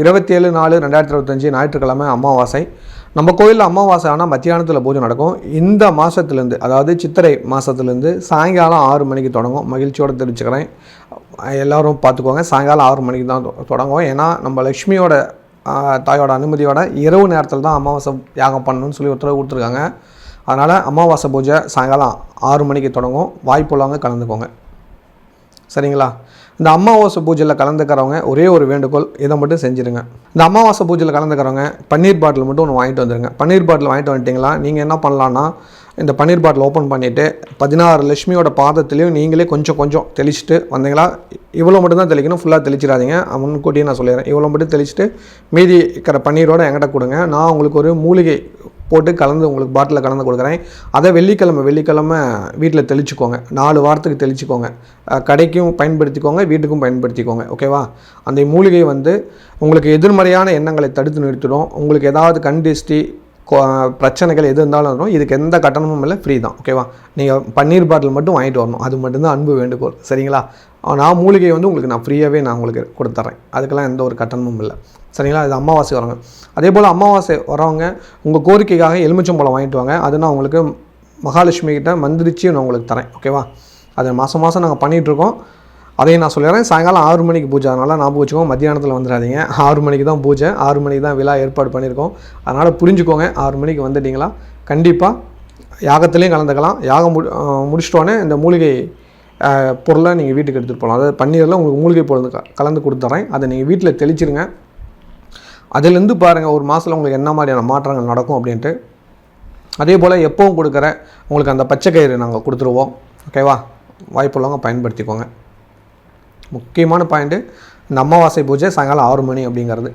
இருபத்தி ஏழு நாலு ரெண்டாயிரத்தி இருபத்தஞ்சி ஞாயிற்றுக்கிழமை அமாவாசை. நம்ம கோயிலில் அமாவாசை ஆனால் மத்தியானத்தில் பூஜை நடக்கும். இந்த மாதத்துலேருந்து அதாவது சித்திரை மாதத்துலேருந்து சாயங்காலம் ஆறு மணிக்கு தொடங்கும். மகிழ்ச்சியோடு தெரிவிச்சுக்கிறேன். எல்லோரும் பார்த்துக்கோங்க சாயங்காலம் ஆறு மணிக்கு தான் தொடங்கும். ஏன்னா நம்ம லக்ஷ்மியோட தாயோட அனுமதியோட இரவு நேரத்தில் தான் அமாவாசை யாகம் பண்ணணும்னு சொல்லி உத்தரவு கொடுத்துருக்காங்க. அதனால் அமாவாசை பூஜை சாயங்காலம் ஆறு மணிக்கு தொடங்கும். வாய்ப்புள்ளவங்க கலந்துக்கோங்க. சரிங்களா? இந்த அமாவாசை பூஜையில் கலந்துக்கிறவங்க ஒரே ஒரு வேண்டுகோள் இதை மட்டும் செஞ்சுருங்க. இந்த அமாவாசை பூஜையில் கலந்துக்கிறவங்க பன்னீர் பாட்டில் மட்டும் ஒன்று வாங்கிட்டு வந்துருங்க. பன்னீர் பாட்டில் வாங்கிட்டு வந்துட்டிங்களா? நீங்கள் என்ன பண்ணலான்னா இந்த பன்னீர் பாட்டில் ஓப்பன் பண்ணிவிட்டு பதினாறு லட்சுமியோட பாதத்துலேயும் நீங்களே கொஞ்சம் கொஞ்சம் தெளிச்சுட்டு வந்தீங்களா? இவ்வளோ மட்டும் தான் தெளிக்கணும். ஃபுல்லாக தெளிச்சிடாதீங்க. முன்கூட்டியே நான் சொல்லிடுறேன். இவ்வளோ மட்டும் தெளிச்சுட்டு மீதி இருக்கிற பன்னீரோடு என்கிட்ட கொடுங்க. நான் உங்களுக்கு ஒரு மூலிகை போட்டு கலந்து உங்களுக்கு பாட்டிலில் கலந்து கொடுக்குறேன். அதை வெள்ளிக்கிழமை வெள்ளிக்கிழமை வீட்டில் தெளிச்சுக்கோங்க. நாலு வாரத்துக்கு தெளிச்சுக்கோங்க. கடைக்கும் பயன்படுத்திக்கோங்க வீட்டுக்கும் பயன்படுத்திக்கோங்க. ஓகேவா அந்த மூலிகை வந்து உங்களுக்கு எதிர்மறையான எண்ணங்களை தடுத்து நிறுத்திடும். உங்களுக்கு ஏதாவது கண் திருஷ்டி பிரச்சனைகள் எது இருந்தாலும் வரும் இதுக்கு எந்த கட்டணமும் இல்லை ஃப்ரீ தான். ஓகேவா நீங்கள் பன்னீர் பாட்டில் மட்டும் வாங்கிட்டு வரணும். அது மட்டும்தான் அன்பு வேண்டுகோள். சரிங்களா? நான் மூலிகை வந்து உங்களுக்கு நான் ஃப்ரீயாகவே நான் உங்களுக்கு கொடுத்துட்றேன் அதுக்கெல்லாம் எந்த ஒரு கட்டணமும் இல்லை. சரிங்களா? இது அமாவாசை வரவங்க. அதே போல் அமாவாசை வரவங்க உங்கள் கோரிக்கைக்காக எலுமிச்சம்பழம் வாங்கிட்டு வாங்க. அது நான் உங்களுக்கு மகாலட்சுமி கிட்ட மந்திரிச்சு நான் உங்களுக்கு தரேன். ஓகேவா அதை மாதம் மாதம் நாங்கள் பண்ணிகிட்ருக்கோம் அதையும் நான் சொல்லிடுறேன். சாயங்காலம் ஆறு மணிக்கு பூஜை. அதனால் நான் வச்சுக்கோங்க மத்தியானத்தில் வந்துடாதீங்க. ஆறு மணிக்கு தான் பூஜை. ஆறு மணிக்கு தான் விழா ஏற்பாடு பண்ணியிருக்கோம். அதனால் புரிஞ்சுக்கோங்க. ஆறு மணிக்கு வந்துட்டிங்களா? கண்டிப்பாக யாகத்துலேயும் கலந்துக்கலாம். யாகம் முடி முடிச்சிட்டோன்னே இந்த மூலிகை பொருளை நீங்கள் வீட்டுக்கு எடுத்துகிட்டு போகலாம். அதாவது பன்னீரில் உங்களுக்கு மூலிகை பொருள் கலந்து கொடுத்துட்றேன் அதை நீங்கள் வீட்டில் தெளிச்சிருங்க. அதுலேருந்து பாருங்கள் ஒரு மாதத்தில் உங்களுக்கு என்ன மாதிரியான மாற்றங்கள் நடக்கும் அப்படின்ட்டு. அதே போல் எப்போவும் கொடுக்குற உங்களுக்கு அந்த பச்சை கயிறு நாங்கள் கொடுத்துருவோம். ஓகேவா? வாய்ப்புள்ளவங்க பயன்படுத்திக்கோங்க. முக்கியமான பாயிண்ட்டு இந்த அமாவாசை பூஜை சாயங்காலம் ஆறு மணி அப்படிங்கிறது.